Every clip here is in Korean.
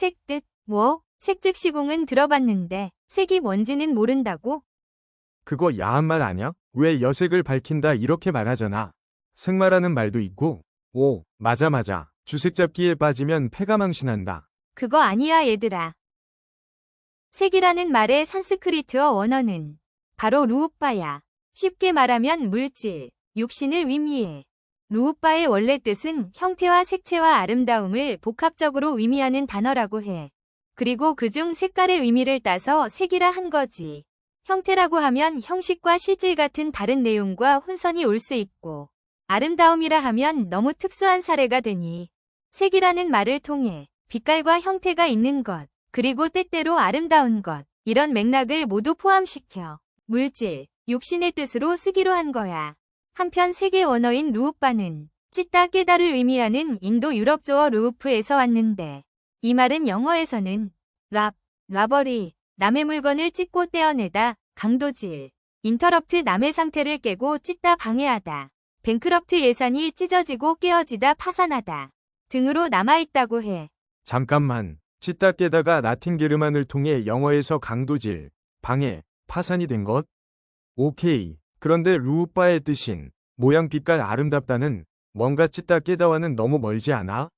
색뜻, 뭐? 색즉 시공은 들어봤는데 색이 뭔지는 모른다고? 그거 야한 말 아냐? 왜 여색을 밝힌다 이렇게 말하잖아. 색마라는 말도 있고. 오, 맞아 맞아. 주색 잡기에 빠지면 패가 망신한다. 그거 아니야 얘들아. 색이라는 말의 산스크리트어 원어는 바로 루우빠야. 쉽게 말하면 물질, 육신을 의미해. 루우빠의 원래 뜻은 형태와 색채와 아름다움을 복합적으로 의미하는 단어라고 해. 그리고 그중 색깔의 의미를 따서 색이라 한 거지. 형태라고 하면 형식과 실질 같은 다른 내용과 혼선이 올 수 있고, 아름다움이라 하면 너무 특수한 사례가 되니, 색이라는 말을 통해 빛깔과 형태가 있는 것, 그리고 때때로 아름다운 것, 이런 맥락을 모두 포함시켜 물질, 육신의 뜻으로 쓰기로 한 거야. 한편 세계 원어인 루우빠는 찢다 깨다를 의미하는 인도 유럽 조어 루우프에서 왔는데 이 말은 영어에서는 랍, 라버리, 남의 물건을 찢고 떼어내다, 강도질, 인터럽트 남의 상태를 깨고 찢다 방해하다, 뱅크럽트 예산이 찢어지고 깨어지다 파산하다 등으로 남아있다고 해. 잠깐만. 찢다 깨다가 라틴 게르만을 통해 영어에서 강도질, 방해, 파산이 된 것? 오케이. 그런데 루우빠의 뜻인 모양 빛깔 아름답다는 뭔가 찢다 깨다와는 너무 멀지 않아?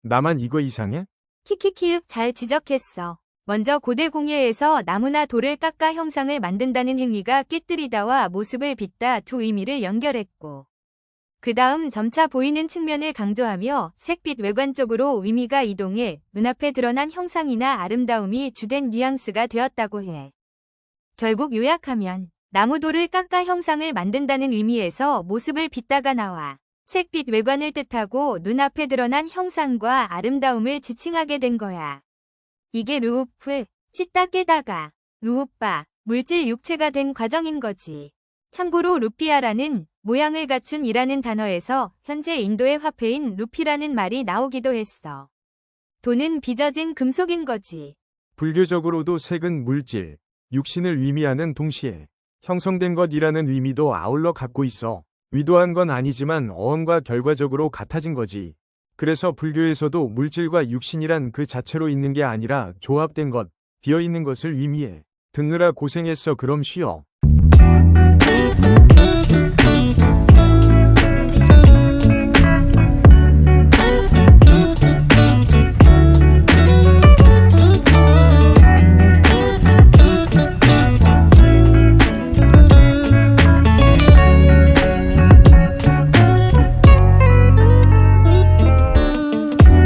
나만 이거 이상해? 키키키윽 잘 지적했어. 먼저 고대 공예에서 나무나 돌을 깎아 형상을 만든다는 행위가 깨뜨리다와 모습을 빚다 두 의미를 연결했고 그 다음 점차 보이는 측면을 강조하며 색빛 외관적으로 의미가 이동해 눈앞에 드러난 형상이나 아름다움이 주된 뉘앙스가 되었다고 해. 결국 요약하면 나무돌을 깎아 형상을 만든다는 의미에서 모습을 빚다가 나와 색빛 외관을 뜻하고 눈앞에 드러난 형상과 아름다움을 지칭하게 된 거야. 이게 루우프, 찢다 깨다가, 루우빠, 물질 육체가 된 과정인 거지. 참고로 루피아라는 모양을 갖춘 이라는 단어에서 현재 인도의 화폐인 루피라는 말이 나오기도 했어. 돈은 빚어진 금속인 거지. 불교적으로도 색은 물질, 육신을 의미하는 동시에 형성된 것이라는 의미도 아울러 갖고 있어. 위도한 건 아니지만 어원과 결과적으로 같아진 거지. 그래서 불교에서도 물질과 육신이란 그 자체로 있는 게 아니라 조합된 것, 비어있는 것을 의미해. 듣느라 고생했어 그럼 쉬어.